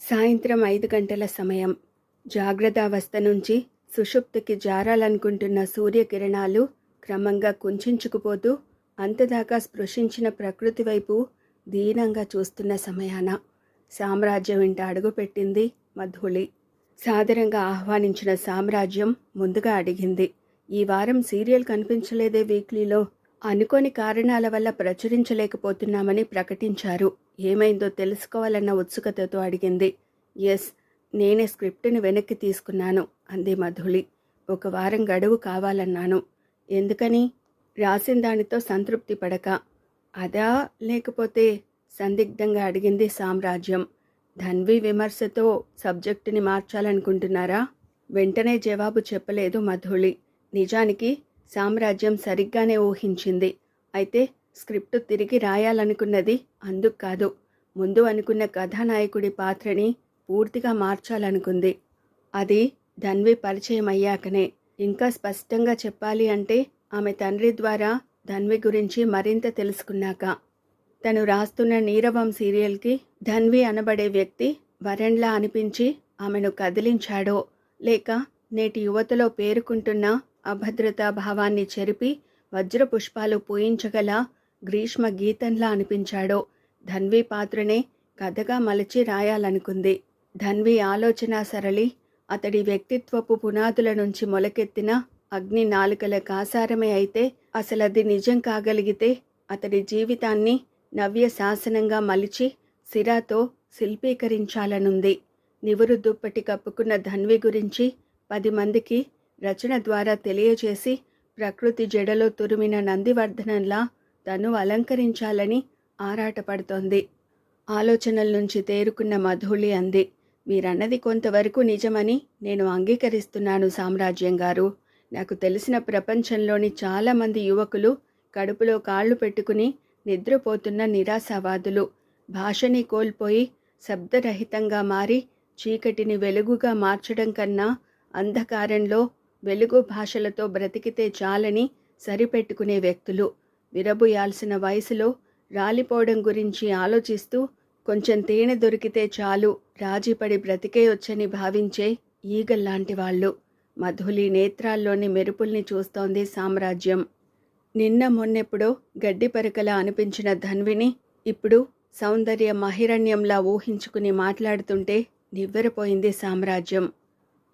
సాయంత్రం ఐదు గంటల సమయం. జాగ్రత్తావస్థ నుంచి సుషుప్తికి జారాలనుకుంటున్న సూర్యకిరణాలు క్రమంగా కుంచుకుపోతూ అంతదాకా స్పృశించిన ప్రకృతి వైపు దీనంగా చూస్తున్న సమయాన. సామ్రాజ్యం ఇంట అడుగుపెట్టింది మధుళి. సాదరంగా ఆహ్వానించిన సామ్రాజ్యం ముందుగా అడిగింది. ఈ వారం సీరియల్ కనిపించలేదే వీక్లీలో? అనుకోని కారణాల వల్ల ప్రచురించలేకపోతున్నామని ప్రకటించారు. ఏమైందో తెలుసుకోవాలన్న ఉత్సుకతతో అడిగింది. ఎస్ నేనే స్క్రిప్ట్ని వెనక్కి తీసుకున్నాను అంది మధుళి. ఒక వారం గడువు కావాలన్నాను. ఎందుకని? రాసిన దానితో సంతృప్తి పడక. అదా లేకపోతే? సందిగ్ధంగా అడిగింది సామ్రాజ్యం. ధన్వి విమర్శతో సబ్జెక్టుని మార్చాలనుకుంటున్నారా? వెంటనే జవాబు చెప్పలేదు మధుళి. నిజానికి సామ్రాజ్యం సరిగ్గానే ఊహించింది. అయితే స్క్రిప్ట్ తిరిగి రాయాలనుకున్నది అందుకు కాదు. ముందు అనుకున్న కథానాయకుడి పాత్రని పూర్తిగా మార్చాలనుకుంది. అది ధన్వి పరిచయం అయ్యాకనే. ఇంకా స్పష్టంగా చెప్పాలి అంటే ఆమె తండ్రి ద్వారా ధన్వి గురించి మరింత తెలుసుకున్నాక. తను రాస్తున్న నీరవం సీరియల్కి ధన్వి అనబడే వ్యక్తి వరణ్లా అనిపించి ఆమెను కదిలించాడో లేక నేటి యువతలో పేరుకుంటున్న అభద్రతా భావాన్ని చెరిపి వజ్రపుష్పాలు పూయించగల గ్రీష్మ గీతంలా అనిపించాడో ధన్వి పాత్రనే కథగా మలచి రాయాలనుకుంది. ధన్వి ఆలోచన సరళి అతడి వ్యక్తిత్వపు పునాదుల నుంచి మొలకెత్తిన అగ్ని నాలుకల కాసారమే అయితే అసలది నిజం కాగలిగితే అతడి జీవితాన్ని నవ్య శాసనంగా మలిచి సిరాతో శిల్పీకరించాలనుంది. నివురు దుప్పటి కప్పుకున్న ధన్వి గురించి పది మందికి రచన ద్వారా తెలియజేసి ప్రకృతి జడలో తురిమిన నందివర్ధనంలా తను అలంకరించాలని ఆరాటపడుతోంది. ఆలోచనల నుంచి తేరుకున్న మధుళి అంది మీరన్నది కొంతవరకు నిజమని నేను అంగీకరిస్తున్నాను సామ్రాజ్యం గారు. నాకు తెలిసిన ప్రపంచంలోని చాలామంది యువకులు కడుపులో కాళ్ళు పెట్టుకుని నిద్రపోతున్న నిరాశావాదులు. భాషని కోల్పోయి శబ్దరహితంగా మారి చీకటిని వెలుగుగా మార్చడం కన్నా అంధకారంలో వెలుగు భాషలతో బ్రతికితే చాలని సరిపెట్టుకునే వ్యక్తులు. విరబుయాల్సిన వయసులో రాలిపోవడం గురించి ఆలోచిస్తూ కొంచెం తేనె దొరికితే చాలు రాజీపడి బ్రతికేయొచ్చని భావించే ఈగల్లాంటి వాళ్ళు. మధులి నేత్రాల్లోని మెరుపుల్ని చూస్తోంది సామ్రాజ్యం. నిన్న మొన్నెప్పుడో గడ్డిపరకలా అనిపించిన ధన్విని ఇప్పుడు సౌందర్య మహిరణ్యంలా ఊహించుకుని మాట్లాడుతుంటే నివ్వెరపోయింది సామ్రాజ్యం.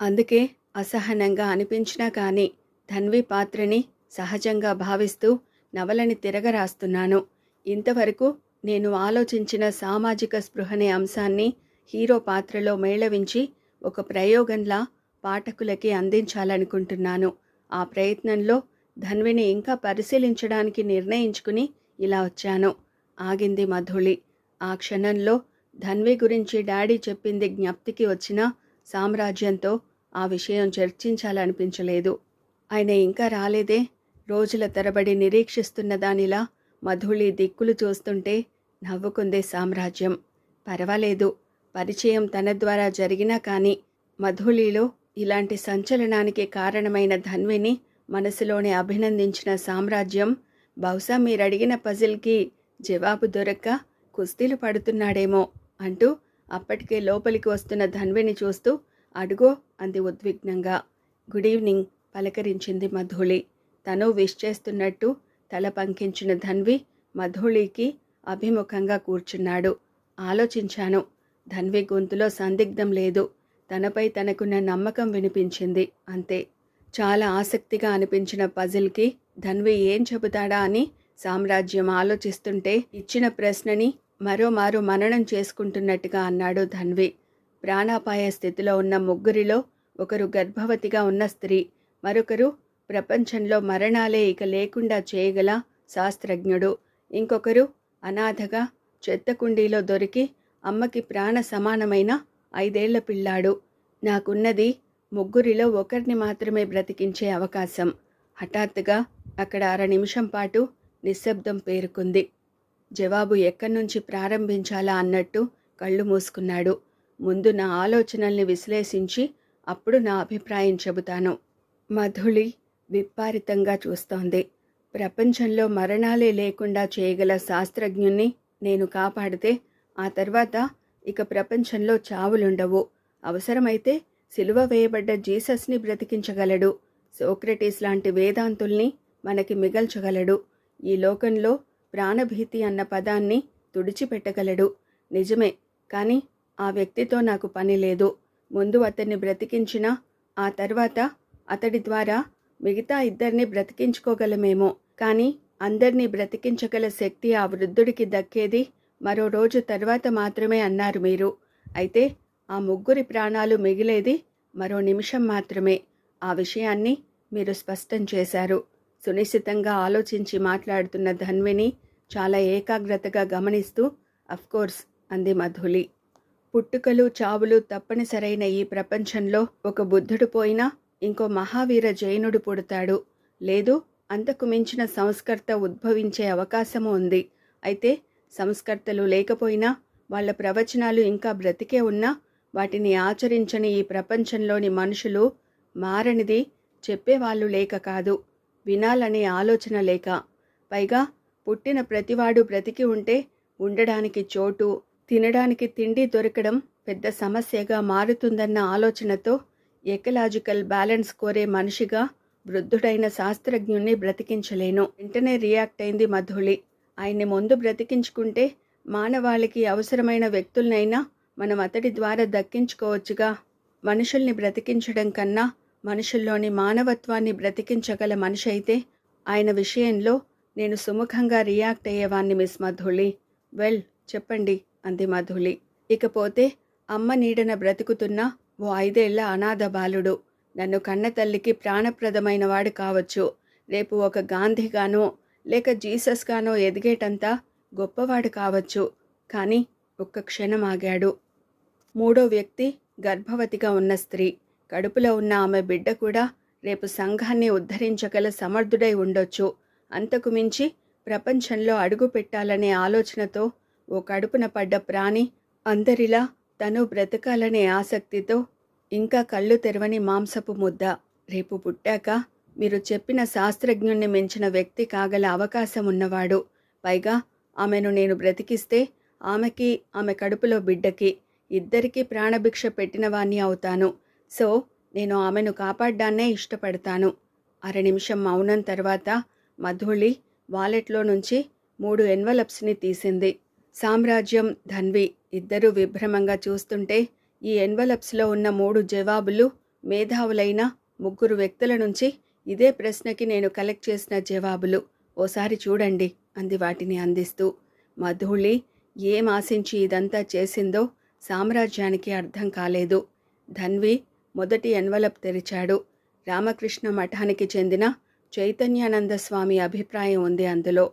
అందుకే అసహనంగా అనిపించినా కానీ ధన్వి పాత్రని సహజంగా భావిస్తూ నవలని తిరగరాస్తున్నాను. ఇంతవరకు నేను ఆలోచించిన సామాజిక స్పృహనే అంశాన్ని హీరో పాత్రలో మేళవించి ఒక ప్రయోగంలా పాఠకులకి అందించాలనుకుంటున్నాను. ఆ ప్రయత్నంలో ధన్విని ఇంకా పరిశీలించడానికి నిర్ణయించుకుని ఇలా వచ్చాను. ఆగింది మధుళి. ఆ క్షణంలో ధన్వి గురించి డాడీ చెప్పింది జ్ఞప్తికి వచ్చిన సామ్రాజ్యంతో ఆ విషయం చర్చించాలనిపించలేదు. ఆయన ఇంకా రాలేదే? రోజుల తరబడి నిరీక్షిస్తున్న దానిలా మధుళి దిక్కులు చూస్తుంటే నవ్వుకుందే సామ్రాజ్యం. పర్వాలేదు. పరిచయం తన ద్వారా జరిగినా కానీ మధుళిలో ఇలాంటి సంచలనానికి కారణమైన ధన్విని మనసులోనే అభినందించిన సామ్రాజ్యం బహుశా మీరడిగిన పజిల్కి జవాబు దొరక్క కుస్తీలు పడుతున్నాడేమో అంటూ అప్పటికే లోపలికి వస్తున్న ధన్విని చూస్తూ అడుగో అంది ఉద్విగ్నంగా. గుడ్ ఈవినింగ్ పలకరించింది మధుళి. తను విష్ చేస్తున్నట్టు తల పంకించిన ధన్వి మధుళికి అభిముఖంగా కూర్చున్నాడు. ఆలోచించాను. ధన్వి గొంతులో సందిగ్ధం లేదు. తనపై తనకున్న నమ్మకం వినిపించింది. అంతే. చాలా ఆసక్తిగా అనిపించిన పజిల్కి ధన్వి ఏం చెబుతాడా అని సామ్రాజ్యం ఆలోచిస్తుంటే ఇచ్చిన ప్రశ్నని మరోమారు మననం చేసుకుంటున్నట్టుగా అన్నాడు ధన్వి. ప్రాణాపాయ స్థితిలో ఉన్న ముగ్గురిలో ఒకరు గర్భవతిగా ఉన్న స్త్రీ మరొకరు ప్రపంచంలో మరణాలే ఇక లేకుండా చేయగల శాస్త్రజ్ఞుడు. ఇంకొకరు అనాథగా చెత్త కుండీలో దొరికి అమ్మకి ప్రాణ సమానమైన ఐదేళ్ళ పిల్లాడు. నాకున్నది ముగ్గురిలో ఒకరిని మాత్రమే బ్రతికించే అవకాశం. హఠాత్తుగా అక్కడ అర నిమిషం పాటు నిశ్శబ్దం పేరుకుంది. జవాబు ఎక్కడి నుంచి ప్రారంభించాలా అన్నట్టు కళ్ళు మూసుకున్నాడు. ముందు నా ఆలోచనల్ని విశ్లేషించి అప్పుడు నా అభిప్రాయం చెబుతాను. మధుళి విప్పారితంగా చూస్తోంది. ప్రపంచంలో మరణాలే లేకుండా చేయగల శాస్త్రజ్ఞుణ్ణి నేను కాపాడితే ఆ తర్వాత ఇక ప్రపంచంలో చావులుండవు. అవసరమైతే సిలువ వేయబడ్డ జీసస్ని బ్రతికించగలడు. సోక్రటీస్ లాంటి వేదాంతుల్ని మనకి మిగల్చగలడు. ఈ లోకంలో ప్రాణభీతి అన్న పదాన్ని తుడిచిపెట్టగలడు. నిజమే కానీ ఆ వ్యక్తితో నాకు పని లేదు. ముందు అతన్ని బ్రతికించిన ఆ తర్వాత అతడి ద్వారా మిగతా ఇద్దరిని బ్రతికించుకోగలమేమో. కానీ అందరినీ బ్రతికించగల శక్తి ఆ వృద్ధుడికి దక్కేది మరో రోజు తర్వాత మాత్రమే అన్నారు మీరు. అయితే ఆ ముగ్గురి ప్రాణాలు మిగిలేది మరో నిమిషం మాత్రమే. ఆ విషయాన్ని మీరు స్పష్టం చేశారు. సునిశ్చితంగా ఆలోచించి మాట్లాడుతున్న ధన్విని చాలా ఏకాగ్రతగా గమనిస్తూ అఫ్కోర్స్ అంది మధులి. పుట్టుకలు చావులు తప్పనిసరైన ఈ ప్రపంచంలో ఒక బుద్ధుడు పోయినా ఇంకో మహావీర జైనుడు పుడతాడు. లేదు అంతకు మించిన సంస్కర్త ఉద్భవించే అవకాశము ఉంది. అయితే సంస్కర్తలు లేకపోయినా వాళ్ళ ప్రవచనాలు ఇంకా బ్రతికే ఉన్నా వాటిని ఆచరించని ఈ ప్రపంచంలోని మనుషులు మారనిది చెప్పేవాళ్ళు లేక కాదు వినాలనే ఆలోచన లేక. పైగా పుట్టిన ప్రతివాడు బ్రతికి ఉంటే ఉండడానికి చోటు తినడానికి తిండి దొరకడం పెద్ద సమస్యగా మారుతుందన్న ఆలోచనతో ఎకలాజికల్ బ్యాలెన్స్ కోరే మనిషిగా వృద్ధుడైన శాస్త్రజ్ఞుణ్ణి బ్రతికించలేను. వెంటనే రియాక్ట్ అయింది మధుళి. ఆయన్ని ముందు బ్రతికించుకుంటే మానవాళికి అవసరమైన వ్యక్తులనైనా మనం అతడి ద్వారా దక్కించుకోవచ్చుగా. మనుషుల్ని బ్రతికించడం కన్నా మనుషుల్లోని మానవత్వాన్ని బ్రతికించగల మనిషి అయితే ఆయన విషయంలో నేను సుముఖంగా రియాక్ట్ అయ్యేవాణ్ణి మిస్ మధుళి. వెల్ చెప్పండి. అంది మధులి. ఇకపోతే అమ్మ నీడన బ్రతుకుతున్న ఓ ఐదేళ్ళ అనాథ బాలుడు. నన్ను కన్న తల్లికి ప్రాణప్రదమైన వాడు కావచ్చు. రేపు ఒక గాంధీగానో లేక జీసస్గానో ఎదిగేటంతా గొప్పవాడు కావచ్చు. కానీ ఒక్క క్షణం ఆగాడు. మూడో వ్యక్తి గర్భవతిగా ఉన్న స్త్రీ. కడుపులో ఉన్న ఆమె బిడ్డ కూడా రేపు సంఘాన్ని ఉద్ధరించగల సమర్థుడై ఉండొచ్చు. అంతకు మించి ప్రపంచంలో అడుగు పెట్టాలనే ఆలోచనతో ఓ కడుపున పడ్డ ప్రాణి అందరిలా తను బ్రతకాలనే ఆసక్తితో ఇంకా కళ్ళు తెరవని మాంసపు ముద్ద. రేపు పుట్టాక మీరు చెప్పిన శాస్త్రజ్ఞుణ్ణి మించిన వ్యక్తి కాగల అవకాశం ఉన్నవాడు పైగా ఆమెను నేను బ్రతికిస్తే ఆమెకి ఆమె కడుపులో బిడ్డకి ఇద్దరికీ ప్రాణభిక్ష పెట్టినవాణ్ణి అవుతాను. సో నేను ఆమెను కాపాడ్డాన్నే ఇష్టపడతాను. అర నిమిషం మౌనం తర్వాత మధుళి వాలెట్లో నుంచి మూడు ఎన్వలప్స్ని తీసింది. సామ్రాజ్యం ధన్వి ఇద్దరూ విభ్రమంగా చూస్తుంటే ఈ ఎన్వలప్స్లో ఉన్న మూడు జవాబులు మేధావులైన ముగ్గురు వ్యక్తుల నుంచి ఇదే ప్రశ్నకి నేను కలెక్ట్ చేసిన జవాబులు. ఓసారి చూడండి అంది వాటిని అందిస్తూ. మధుళి ఏం ఆశించి ఇదంతా చేసిందో సామ్రాజ్యానికి అర్థం కాలేదు. ధన్వి మొదటి ఎన్వలప్ తెరిచాడు. రామకృష్ణ మఠానికి చెందిన చైతన్యానంద స్వామి అభిప్రాయం ఉంది అందులో.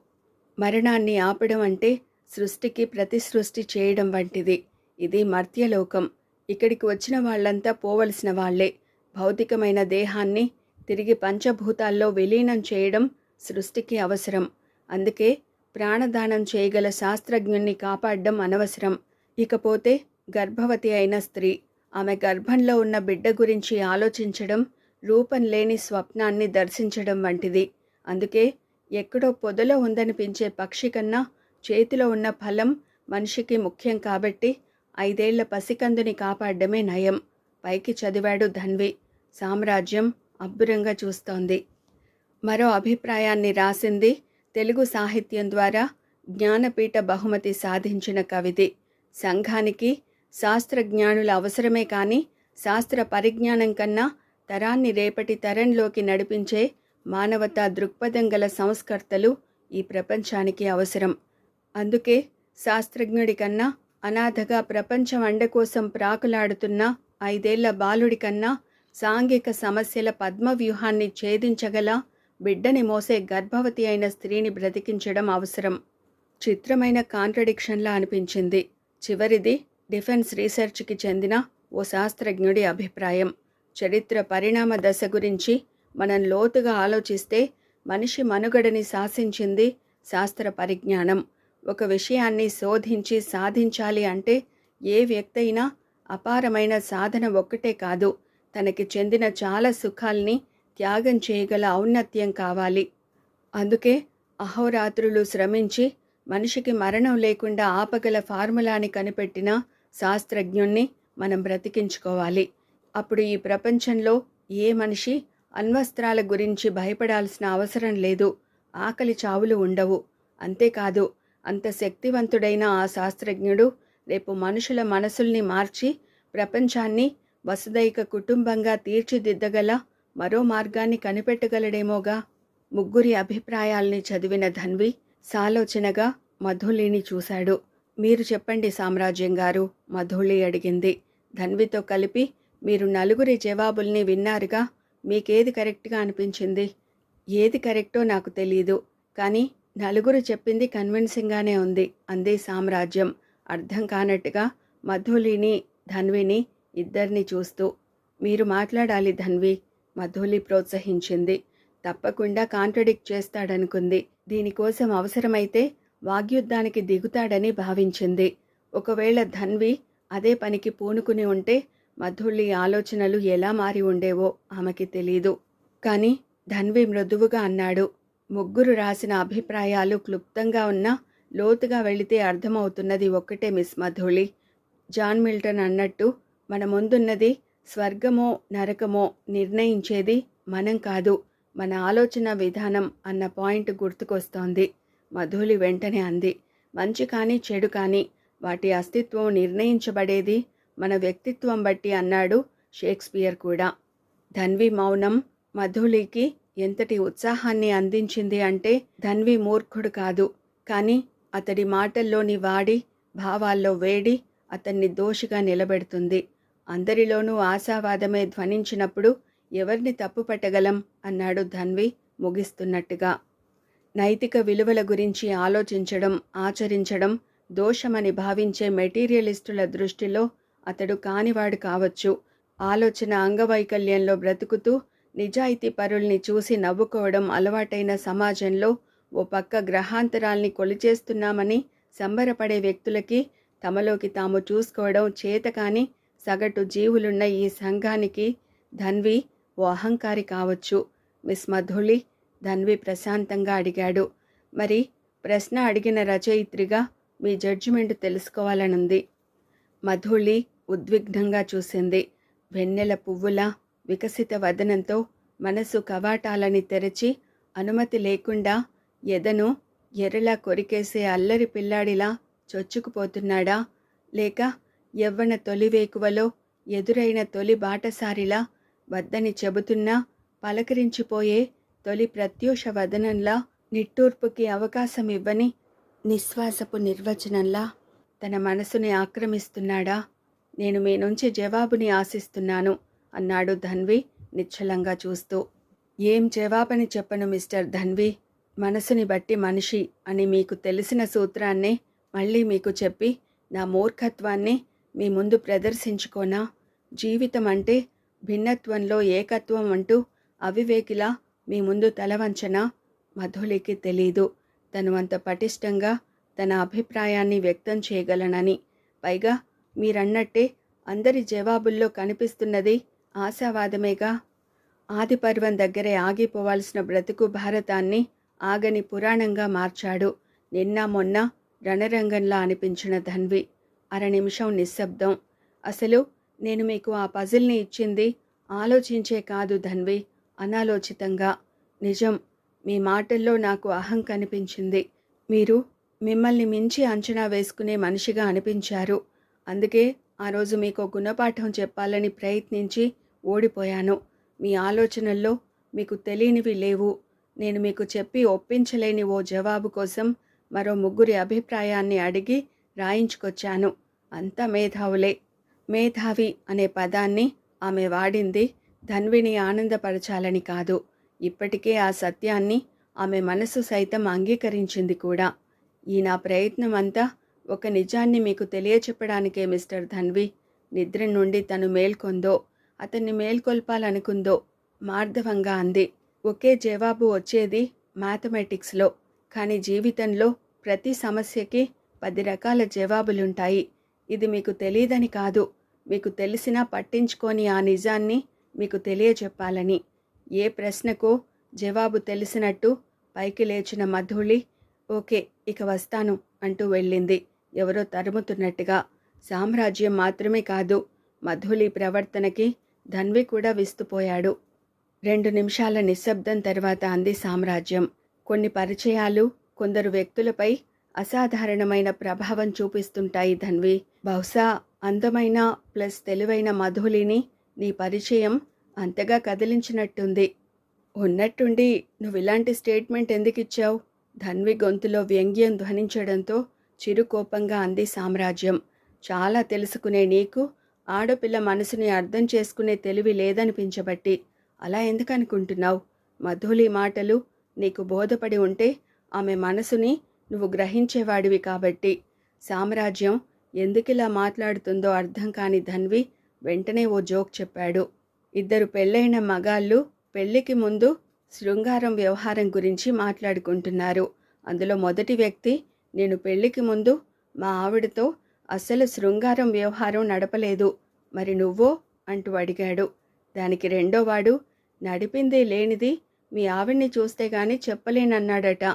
మరణాన్ని ఆపడం అంటే సృష్టికి ప్రతి సృష్టి చేయడం వంటిది. ఇది మర్త్యలోకం. ఇక్కడికి వచ్చిన వాళ్ళంతా పోవలసిన వాళ్ళే భౌతికమైన దేహాన్ని తిరిగి పంచభూతాల్లో విలీనం చేయడం సృష్టికి అవసరం. అందుకే ప్రాణదానం చేయగల శాస్త్రజ్ఞుణ్ణి కాపాడడం అనవసరం. ఇకపోతే గర్భవతి అయిన స్త్రీ ఆమె గర్భంలో ఉన్న బిడ్డ గురించి ఆలోచించడం రూపం లేని స్వప్నాన్ని దర్శించడం వంటిది. అందుకే ఎక్కడో పొదలో ఉందనిపించే పక్షి కన్నా చేతిలో ఉన్న ఫలం మనిషికి ముఖ్యం కాబట్టి ఐదేళ్ళ పసికందుని కాపాడమే నయం. పైకి చదివాడు ధన్వి. సామ్రాజ్యం అబ్బురంగా చూస్తోంది. మరో అభిప్రాయాన్ని రాసింది తెలుగు సాహిత్యం ద్వారా జ్ఞానపీఠ బహుమతి సాధించిన కవిది. సంఘానికి శాస్త్రజ్ఞానుల అవసరమే కానీ శాస్త్ర పరిజ్ఞానం కన్నా తరాన్ని రేపటి తరంలోకి నడిపించే మానవతా దృక్పథం గల సంస్కర్తలు ఈ ప్రపంచానికి అవసరం. అందుకే శాస్త్రజ్ఞుడి కన్నా అనాథగా ప్రపంచం అండ కోసం ప్రాకులాడుతున్న ఐదేళ్ళ బాలుడి కన్నా సాంఘిక సమస్యల పద్మవ్యూహాన్ని ఛేదించగల బిడ్డని మోసే గర్భవతి అయిన స్త్రీని బ్రతికించడం అవసరం. చిత్రమైన కాంట్రడిక్షన్లా అనిపించింది. చివరిది డిఫెన్స్ రీసెర్చ్కి చెందిన ఓ శాస్త్రజ్ఞుడి అభిప్రాయం. చరిత్ర పరిణామ దశ గురించి మనం లోతుగా ఆలోచిస్తే మనిషి మనుగడని శాసించింది శాస్త్ర పరిజ్ఞానం. ఒక విషయాన్ని శోధించి సాధించాలి అంటే ఏ వ్యక్తి అయినా అపారమైన సాధన ఒక్కటే కాదు. తనకి చెందిన చాలా సుఖాల్ని త్యాగం చేయగల ఔన్నత్యం కావాలి. అందుకే అహోరాత్రులు శ్రమించి మనిషికి మరణం లేకుండా ఆపగల ఫార్ములాని కనిపెట్టిన శాస్త్రజ్ఞుణ్ణి మనం బ్రతికించుకోవాలి. అప్పుడు ఈ ప్రపంచంలో ఏ మనిషి అణ్వస్త్రాల గురించి భయపడాల్సిన అవసరం లేదు. ఆకలి చావులు ఉండవు. అంతేకాదు అంత శక్తివంతుడైన ఆ శాస్త్రజ్ఞుడు రేపు మనుషుల మనసుల్ని మార్చి ప్రపంచాన్ని వసుదైక కుటుంబంగా తీర్చిదిద్దగల మరో మార్గాన్ని కనిపెట్టగలడేమోగా? ముగ్గురి అభిప్రాయాల్ని చదివిన ధన్వి సాలోచనగా మధులిని చూశాడు. మీరు చెప్పండి సామ్రాజ్యం గారు మధుళి అడిగింది. ధన్వితో కలిపి మీరు నలుగురి జవాబుల్ని విన్నారుగా మీకేది కరెక్ట్గా అనిపించింది? ఏది కరెక్టో నాకు తెలియదు కానీ నలుగురు చెప్పింది కన్విన్సింగ్గానే ఉంది. అంది సామ్రాజ్యం. అర్థం కానట్టుగా మధులిని ధన్విని ఇద్దరిని చూస్తూ మీరు మాట్లాడాలి ధన్వి మధులి ప్రోత్సహించింది. తప్పకుండా కాంట్రడిక్ట్ చేస్తాడనుకుంది. దీనికోసం అవసరమైతే వాగ్యుద్ధానికి దిగుతాడని భావించింది. ఒకవేళ ధన్వి అదే పనికి పూనుకుని ఉంటే మధుళ్ళి ఆలోచనలు ఎలా మారి ఉండేవో ఆమెకి తెలీదు. కానీ ధన్వి మృదువుగా అన్నాడు. ముగ్గురు రాసిన అభిప్రాయాలు క్లుప్తంగా ఉన్నా లోతుగా వెళితే అర్థమవుతున్నది ఒక్కటే మిస్ మధుళి. జాన్ మిల్టన్ అన్నట్టు మన ముందున్నది స్వర్గమో నరకమో నిర్ణయించేది మనం కాదు మన ఆలోచన విధానం అన్న పాయింట్ గుర్తుకొస్తోంది. మధులి వెంటనే అంది. మంచి కానీ చెడు కానీ వాటి అస్తిత్వం నిర్ణయించబడేది మన వ్యక్తిత్వం బట్టి అన్నాడు షేక్స్పియర్ కూడా. ధన్వి మౌనం మధులికి ఎంతటి ఉత్సాహాన్ని అందించింది అంటే ధన్వి మూర్ఖుడు కాదు. కానీ అతడి మాటల్లోని వాడి భావాల్లో వేడి అతన్ని దోషిగా నిలబెడుతుంది. అందరిలోనూ ఆశావాదమే ధ్వనించినప్పుడు ఎవరిని తప్పుపట్టగలం అన్నాడు ధన్వి ముగిస్తున్నట్టుగా. నైతిక విలువల గురించి ఆలోచించడం ఆచరించడం దోషమని భావించే మెటీరియలిస్టుల దృష్టిలో అతడు కానివాడు కావచ్చు. ఆలోచన అంగవైకల్యంలో బ్రతుకుతూ నిజాయితీ పరుల్ని చూసి నవ్వుకోవడం అలవాటైన సమాజంలో ఓ పక్క గ్రహాంతరాల్ని కొలిచేస్తున్నామని సంబరపడే వ్యక్తులకి తమలోకి తాము చూసుకోవడం చేతకాని సగటు జీవులున్న ఈ సంఘానికి ధన్వి ఓ అహంకారి కావచ్చు. మిస్ మధుళి ధన్వి ప్రశాంతంగా అడిగాడు. మరి ప్రశ్న అడిగిన రచయిత్రిగా మీ జడ్జిమెంట్ తెలుసుకోవాలనుంది. మధుళి ఉద్విగ్నంగా చూసింది. వెన్నెల పువ్వులా వికసిత వదనంతో మనసు కవాటాలని తెరచి అనుమతి లేకుండా ఎదను ఎర్రలా కొరికేసే అల్లరి పిల్లాడిలా చొచ్చుకుపోతున్నాడా? లేక యవ్వన తొలి వేకువలో ఎదురైన తొలి బాటసారిలా వద్దని చెబుతున్నా పలకరించిపోయే తొలి ప్రత్యూష వదనంలా నిట్టూర్పుకి అవకాశం ఇవ్వని నిశ్వాసపు నిర్వచనంలా తన మనసుని ఆక్రమిస్తున్నాడా? నేను మీ నుంచి జవాబుని ఆశిస్తున్నాను. అన్నాడు ధన్వి నిశ్చలంగా చూస్తూ. ఏం జవాబని చెప్పను మిస్టర్ ధన్వి? మనసుని బట్టి మనిషి అని మీకు తెలిసిన సూత్రాన్నే మళ్ళీ మీకు చెప్పి నా మూర్ఖత్వాన్ని మీ ముందు ప్రదర్శించుకోనా? జీవితం అంటే భిన్నత్వంలో ఏకత్వం అంటూ అవివేకిలా మీ ముందు తలవంచనా మధులికి తెలీదు. తను అంత పటిష్టంగా తన అభిప్రాయాన్ని వ్యక్తం చేయగలనని. పైగా మీరన్నట్టే అందరి జవాబుల్లో కనిపిస్తున్నది ఆశావాదమేగా? ఆదిపర్వం దగ్గరే ఆగిపోవాల్సిన బ్రతుకు భారతాన్ని ఆగని పురాణంగా మార్చాడు. నిన్న మొన్న రణరంగంలా అనిపించిన ధన్వి. అర నిమిషం నిశ్శబ్దం. అసలు నేను మీకు ఆ పజిల్ని ఇచ్చింది ఆలోచించే కాదు ధన్వి అనాలోచితంగా. నిజం మీ మాటల్లో నాకు అహం కనిపించింది. మీరు మిమ్మల్ని మించి అంచనా వేసుకునే మనిషిగా అనిపించారు. అందుకే ఆ రోజు మీకు గుణపాఠం చెప్పాలని ప్రయత్నించి ఓడిపోయాను. మీ ఆలోచనల్లో మీకు తెలియనివి లేవు. నేను మీకు చెప్పి ఒప్పించలేని ఓ జవాబు కోసం మరో ముగ్గురి అభిప్రాయాన్ని అడిగి రాయించుకొచ్చాను. అంతా మేధావులే. మేధావి అనే పదాన్ని ఆమె వాడింది ధన్విని ఆనందపరచాలని కాదు. ఇప్పటికే ఆ సత్యాన్ని ఆమె మనసు సైతం అంగీకరించింది కూడా. ఈ నా ప్రయత్నం అంతా ఒక నిజాన్ని మీకు తెలియచెప్పడానికే మిస్టర్ ధన్వి. నిద్ర నుండి తను మేల్కొందో అతన్ని మేల్కొల్పాలనుకుందో మార్ధవంగా అంది. ఒకే జవాబు వచ్చేది మ్యాథమెటిక్స్లో. కానీ జీవితంలో ప్రతి సమస్యకి పది రకాల జవాబులుంటాయి. ఇది మీకు తెలియదని కాదు. మీకు తెలిసినా పట్టించుకొని ఆ నిజాన్ని మీకు తెలియచెప్పాలని. ఏ ప్రశ్నకు జవాబు తెలిసినట్టు పైకి లేచిన మధుళి ఓకే ఇక వస్తాను అంటూ వెళ్ళింది. ఎవరో తరుముతున్నట్టుగా సామ్రాజ్యం మాత్రమే కాదు మధులి ప్రవర్తనకి ధన్వి కూడా విస్తుపోయాడు. రెండు నిమిషాల నిశ్శబ్దం తర్వాత అంది సామ్రాజ్యం. కొన్ని పరిచయాలు కొందరు వ్యక్తులపై అసాధారణమైన ప్రభావం చూపిస్తుంటాయి ధన్వి. బహుశా అందమైన ప్లస్ తెలివైన మధులిని నీ పరిచయం అంతగా కదిలించినట్టుంది. ఉన్నట్టుండి నువ్వు ఇలాంటి స్టేట్మెంట్ ఎందుకు ఇచ్చావు ధన్వి గొంతులో వ్యంగ్యం ధ్వనించడంతో చిరుకోపంగా అంది సామ్రాజ్యం. చాలా తెలుసుకునే నీకు ఆడపిల్ల మనసుని అర్థం చేసుకునే తెలివి లేదనిపించబట్టి. అలా ఎందుకనుకుంటున్నావు? మధులి మాటలు నీకు బోధపడి ఉంటే ఆమె మనసుని నువ్వు గ్రహించేవాడివి కాబట్టి. సామ్రాజ్యం ఎందుకిలా మాట్లాడుతుందో అర్థం కాని ధన్వి వెంటనే ఓ జోక్ చెప్పాడు. ఇద్దరు పెళ్ళైన మగాళ్ళు పెళ్ళికి ముందు శృంగారం వ్యవహారం గురించి మాట్లాడుకుంటున్నారు. అందులో మొదటి వ్యక్తి నేను పెళ్ళికి ముందు మా ఆవిడతో అస్సలు శృంగారం వ్యవహారం నడపలేదు. మరి నువ్వో? అంటూ అడిగాడు. దానికి రెండోవాడు నడిపింది లేనిది మీ ఆవిడ్ని చూస్తే గాని చెప్పలేనన్నాడట.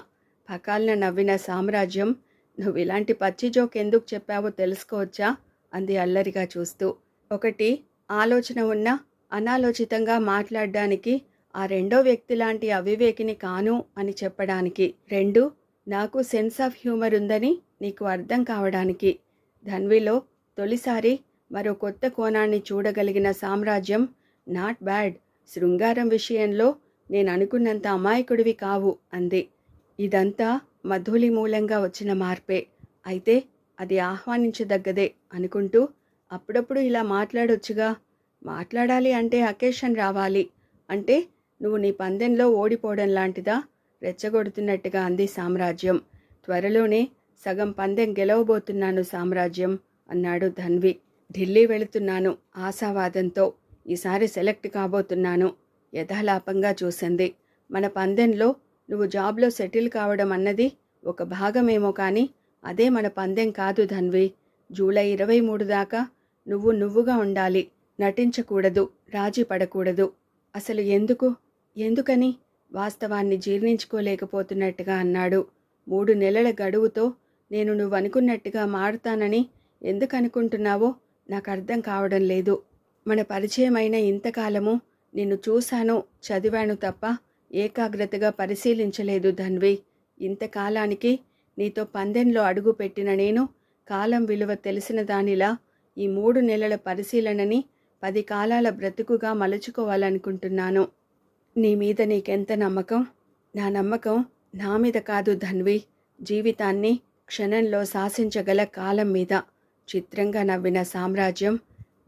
పకాలన నవ్విన సామ్రాజ్యం నువ్వు ఇలాంటి పచ్చి జోక్ ఎందుకు చెప్పావో తెలుసుకోవచ్చా? అంది అల్లరిగా చూస్తూ. ఒకటి ఆలోచన ఉన్న అనాలోచితంగా మాట్లాడడానికి ఆ రెండో వ్యక్తి లాంటి అవివేకిని కాను అని చెప్పడానికి. రెండు నాకు సెన్స్ ఆఫ్ హ్యూమర్ ఉందని నీకు అర్థం కావడానికి. ధన్విలో తొలిసారి మరో కొత్త కోణాన్ని చూడగలిగిన సామ్రాజ్యం నాట్ బ్యాడ్. శృంగారం విషయంలో నేను అనుకున్నంత అమాయకుడివి కావు అంది. ఇదంతా మధులి మూలంగా వచ్చిన మార్పే. అయితే అది ఆహ్వానించదగ్గదే అనుకుంటూ అప్పుడప్పుడు ఇలా మాట్లాడొచ్చుగా. మాట్లాడాలి అంటే అకేషన్ రావాలి. అంటే నువ్వు నీ పందెంలో ఓడిపోవడం లాంటిదా? రెచ్చగొడుతున్నట్టుగా అంది సామ్రాజ్యం. త్వరలోనే సగం పందెం గెలవబోతున్నాను సామ్రాజ్యం అన్నాడు ధన్వి. ఢిల్లీ వెళుతున్నాను ఆశావాదంతో. ఈసారి సెలెక్ట్ కాబోతున్నాను. యథాలాపంగా చూసింది. మన పందెంలో నువ్వు జాబ్లో సెటిల్ కావడం అన్నది ఒక భాగమేమో కానీ అదే మన పందెం కాదు ధన్వి. జూలై ఇరవై మూడు దాకా నువ్వు నువ్వుగా ఉండాలి. నటించకూడదు. రాజీ పడకూడదు. అసలు ఎందుకు? ఎందుకని? వాస్తవాన్ని జీర్ణించుకోలేకపోతున్నట్టుగా అన్నాడు. మూడు నెలల గడువుతో నేను నువ్వు అనుకున్నట్టుగా మారుతానని ఎందుకు అనుకుంటున్నావో నాకు అర్థం కావడం లేదు. మన పరిచయమైన ఇంతకాలము నిన్ను చూశాను చదివాను తప్ప ఏకాగ్రతగా పరిశీలించలేదు ధన్వి. ఇంతకాలానికి నీతో పందెంలో అడుగు పెట్టిన నేను కాలం విలువ తెలిసిన దానిలా ఈ మూడు నెలల పరిశీలనని పది కాలాల బ్రతుకుగా మలుచుకోవాలనుకుంటున్నాను. నీ మీద నీకెంత నమ్మకం? నా నమ్మకం నా మీద కాదు ధన్వి. జీవితాన్ని క్షణంలో శాసించగల కాలం మీద. చిత్రంగా నవ్విన సామ్రాజ్యం.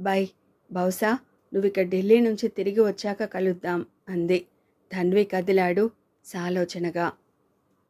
బై బహుశా నువ్విక ఢిల్లీ నుంచి తిరిగి వచ్చాక కలుద్దాం అంది. ధన్వి కదిలాడు సాలోచనగా.